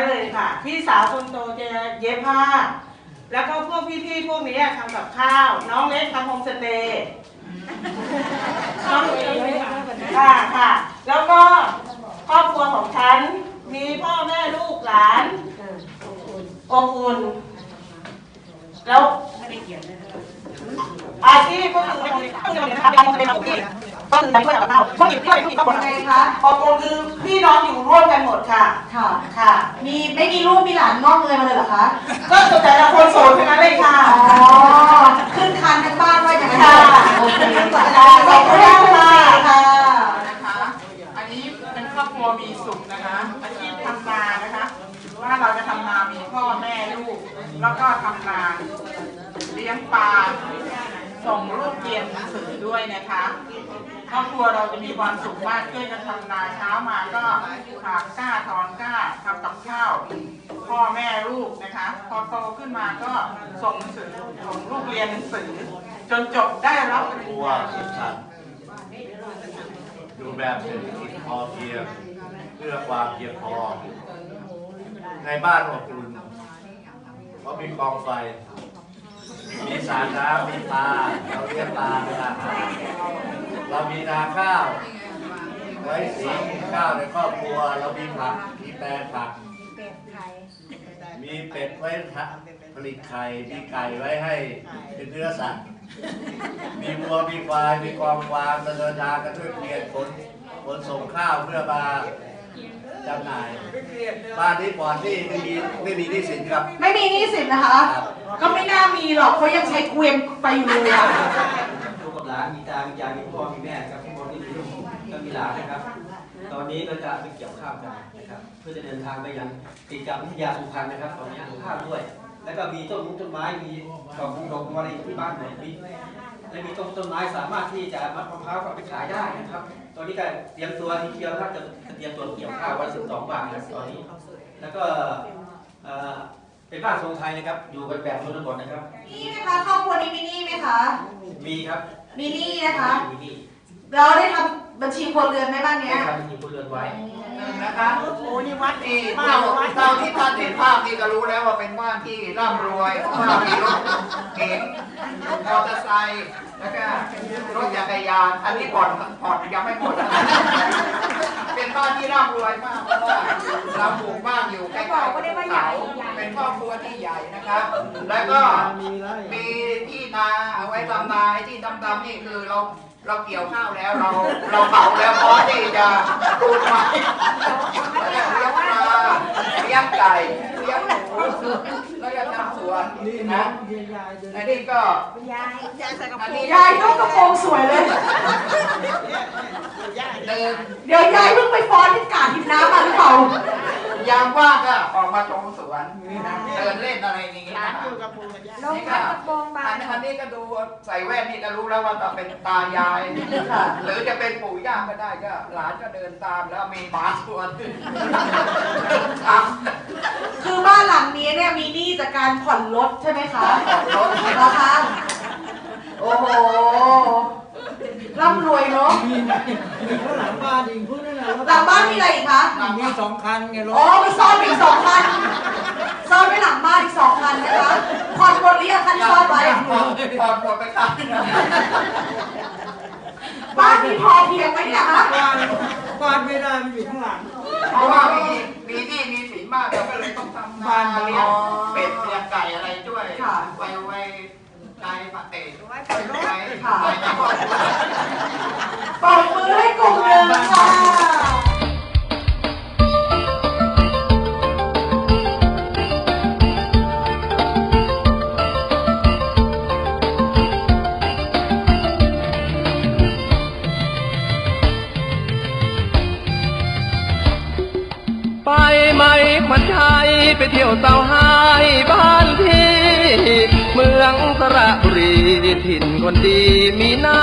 นั้นเลยค่ะ พี่สาวคนโตจะเย็บผ้า แล้วก็พวกพี่ๆพวกนี้ทำกับข้าว น้องเล็กทำโฮมสเตย์น้องค่ะค่ะ แล้วก็ครอบครัวของฉันมีพ่อแม่ลูกหลานอบอุ่นแล้วอาชีพก็คือเป็นทำเป็นอาชีพก็คือช่วยกับเราช่วยช่วยช่วยก็หมดยังไงคะอบอุ่นคือพี่น้องอยู่ร่วมกันหม ดค่ะ ค่ะ ค่ะ มีไม่มีลูกมีหลานงอกเงยมาเลยเหรอคะ ก็คือแต่ละคนโสดทั้งนั้นเลยค่ะ อ๋อ ขึ้นคันทั้งบ้านว่าอย่างนั้นค่ะโอเคค่ะขอบคุณมากค่ะค่ะ นะคะอันนี้เป็นครอบครัวมีสุขนะคะ อาชีพทำนานะคะว่าเราจะทำนา มีพ่อแม่ลูก แล้วก็ทำนาเลี้ยงปลา ส่งลูกเรียนหนังสือด้วยนะคะ ครอบครัวเราจะมีความสุขมากช่วยกันทำนาเช้ามาก็ถากกล้าถอนกล้าทำกับข้าวพ่อแม่ลูกนะคะ พอโตขึ้นมาก็ส่งหนังสือส่งลูกเรียนหนังสือ จนจบได้รับปริญญาว่าเอสุขดูแบบเศรษฐกิจพอเพียงเพื่อความเพียงพอ ในบ้านอบอุ่นเพราะมีกองไฟมีสารน้ำมีปลาเราเลี้ยงปลาเป็นอาหารเรา มีนาข้าว ไว้สีกินข้าวในครอบครัว เรามีผัก มีแปลงผักมีเป็ดไว้ผลิตไข่ มีไก่ไว้ให้เป็นเนื้อสัตว์ มีวัว มีควาย มีกองฟางเดินทางกันด้วยเกวียนขนขนส่งข้าวเพื่อมาจำหน่าย บ้านนี้ปลอดหนี้ไม่มีไม่มีหนี้สินครับ ไม่มีหนี้สินนะคะ ก็ไม่น่ามีหรอกเขายังใช้เกวียนไปอยู่เลยอะลูกกับหลาน มีตา มียายมีพ่อ มีแม่ครับพี่บอลนี่มีลูกก็มีหลานนะครับ ตอนนี้ก็จะไปเกี่ยวข้าวกันนะครับ เพื่อจะเดินทางไปยังติดกับวิทยาสุพรรณนะครับ ตอนนี้ปลูข้าวด้วย แล้วก็มีต้นมุ้งต้นไม้ มีดอกมุ้งดอกมะลิที่บ้านผมมีและมีต้นต้นไม้สามารถที่จะมัดมะพร้าวกลับไปขายได้นะครับ ตอนนี้ก็เตรียมตัวที่เกี่ยวข้าวจะเตรียมตัวเกี่ยวข้าววันสิบสองบาทนะครับตอนนี้ แล้วก็ เอ่อเป็นบ้านทรงไทยนะครับ อยู่กันแบบชนบทนะครับมีไหมคะครอบครัวนี้มีหนี้ไหมคะมีครับมีหนี้นะคะ มีนี่เราได้ทำบัญชีครัวเรือนไหมบ้านเนี้ได้ยทำทีมผู้เรือนไว้ นะคะโอ้นี่วัดนี่เท่าเท่าที่ท่านเห็นภาพนี่ก็รู้แล้วว่าเป็นบ้านที่ร่ำรวยเพราะว่ามีรถเก๋งมอเตอร์ไซค์ แล้วก็รถจักรยาน อันนี้ผ่อนผ่อนยังไม่หมด เป็นบ้านที่ร่ำรวยมากเพราะว่าเราปลูกบ้านอยู่ใกล้ๆภูเขาเป็นครอบครัวที่ใหญ่นะครับ แล้วก็มีที่นาเอาไว้ทำนาไอ้ที่ดำๆนี่คือเราเราเกี่ยวข้าวแล้วเราเราเผาแล้วพร้อมที่จะปลูกไม้เลี้ยงปลาเลี้ยงไก่เลี้ยงหมู แล้วก็ทำสวนนะอันนี้ก็อันนี้ยายนุ่งกระโปรงสวยเลย เดินเดี๋ยวยายเพิ่งไปฟ้อนที่กาดทิพน้ำมาหรือเปล่า ยามว่างก็ออกมาชมสวนนะเดินเล่นอะไรอย่างงี้ร้านะนอยู่กับปูกับย่านี่ก็อันอันนี้ก็ดูใส่แว่นนี่ก็รู้แล้วว่าต้องเป็นตายายค่ะหรือจะเป็นปู่ย่าก็ได้ก็หลานก็เดินตามแล้วมีหมาสวนครับคือบ้านหลังนี้เนี่ยมีหนี้จากการผ่อนรถใช่ไหมคะผ่อนรถเหรอคะ โอ้โห ร่ำรวยเนาะหลังบ้านอีกพูดนั่นแหละหลังบ้านมีอะไรอีกคะมีสองคันไงรถอ๋อมีซ่อนอีกสองคันซ่อนไว้หลังบ้านอีกสองคันนะคะผ่อนหมดหรือยังคันที่ซ่อนไว้ผ่อนผ่อนหมดไปครับบ้านมีพอเพียงไหมเนี่ยฮะบ้านบ้านไม่ได้มันอยู่ข้างหลังเพราะว่ามีมีหนี่มีสินมากเราก็เลยต้องทำนาเลี้ยงเป็ดเลี้ยงไก่อะไรด้วยไว้ไว้ในปะเตะไว้ไว้ไว้ใน ครอบครัวปรบมือให้กลุ่มหนึ่งค่ะไปไหมขวัญใจไปเที่ยวเสาไห้บ้านพี่ เมืองสระบุรีถิ่นคนดีมีน้า